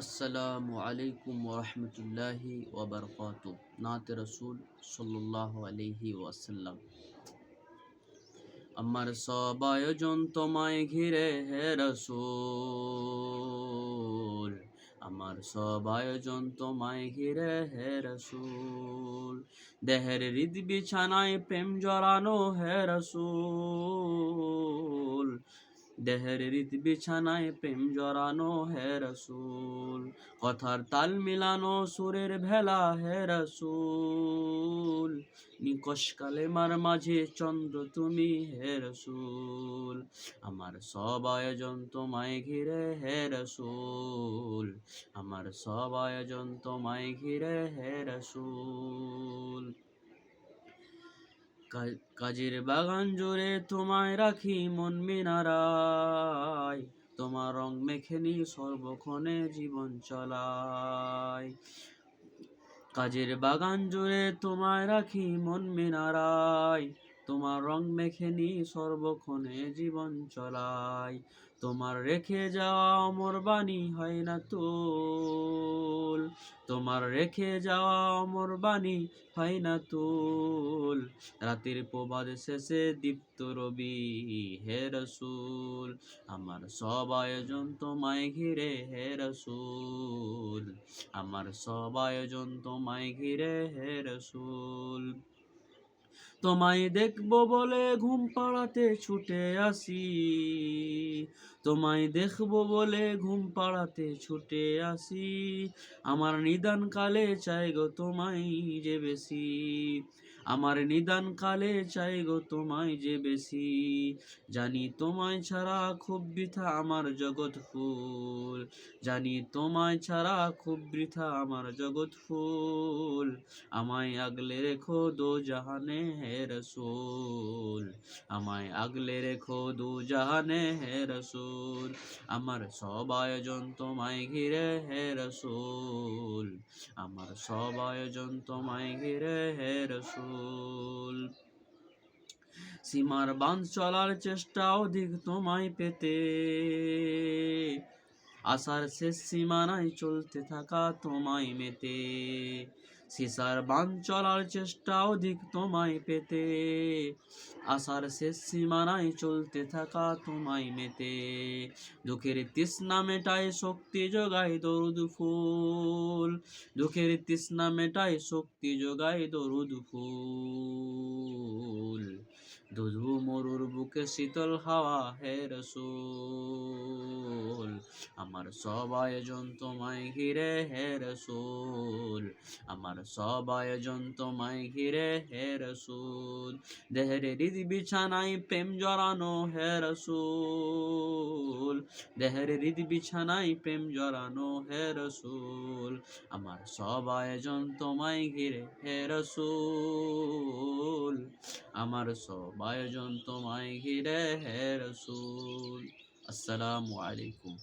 আসসালামু আলাইকুম ওরহমতুল্লাহি ওবরকাত নাত রসুল সাল্লাহ আলহি ওয়াসাল্লাম। আমার সব আয়োজন তোমায় ঘিরে, হে রসুল। আমার সব আয়োজন তোমায় ঘিরে, হে রসুল। দেহের হৃদ বিছানায় প্রেম জড়ানো, হে রসুল। দেহের রীত বিছানায় প্রেম জড়ানো হে রসুল। কথার তাল মিলানো সুরের ভেলা হে রসুল। নিকশ কালেমার মাঝে চন্দ্র তুমি হে রসুল। আমার সব আয়োজন তোমায় ঘিরে হে রসুল। আমার সব আয়োজন তোমায় ঘিরে হে রসুল। কাজের বাগান জুড়ে তোমায় রাখি মন মিনারায়। তোমার রং মেখে নি সর্বক্ষণে জীবন চলায়। কাজের বাগান জুড়ে তোমায় রাখি মন মিনারায়। তোমার রং মেখে নি সর্বক্ষণে জীবন চলায় তোমার রেখে যাওয়া অমর বাণী হয় না তুল। তোমার রেখে যাওয়া অমর বাণী হয় না তুল। রাতের প্রবাদ শেষে দীপ্ত রবি, হে রসুল। আমার সব আয়োজন তোমায় ঘিরে, হে রসুল। আমার সব আয়োজন তোমায় ঘিরে, হে রসুল। তোমায় দেখব বলে ঘুম পাড়াতে ছুটে আসি। তোমায় দেখব বলে ঘুম পাড়াতে ছুটে আসি। আমার নিদান কালে চাই গো তোমায় যে বেশি। আমার নিদান কালে চাই গো তোমায় যে বেশি। জানি তোমায় ছাড়া খুব বৃথা আমার জগৎ ফুল। জানি তোমায় ছাড়া খুব বৃথা আমার জগৎ ফুল। আমায় আগলে রেখো দো জাহানে হে রসুল। আমায় আগলে রেখো দু জাহানে হে রসুল। আমার সব আয়োজন তোমায় ঘিরে হে রসুল। আমার সব আয়োজন তোমায় ঘিরে হে রসুল। সীমার বাঁধ চলার চেষ্টা অধিক তোমায় পেতে। আসার শেষ সীমানায় চলতে থাকা তোমায় মেতে। সিসার বান চলার চেষ্টা অধিক তোমায় পেতে। আশার শেষ সীমানায় চলতে থাকা তোমায় মেতে। দুঃখের তৃষ্ণা মেটায় শক্তি যোগায় দরুদ ফুল। দুঃখের তৃষ্ণা মেটায় শক্তি যোগায় দরুদ ফুল। দুধু মরুর বুকে শীতল হাওয়া হে রসুল। আমার সব আয়োজন তোমায় ঘিরে হে রসুল। আমার সব আয়োজন তোমায় ঘিরে হে রসুল। দেহের হৃদ বিছানায় প্রেম জড়ানো হে রসুল। দেহের হৃদ বিছানায় প্রেম জড়ানো হে রসুল। আমার সব আয়োজন তোমায় ঘিরে হে রসুল। আমার সব আয়োজন তোমায় ঘিরে হে রসুল। আসসালামু আলাইকুম।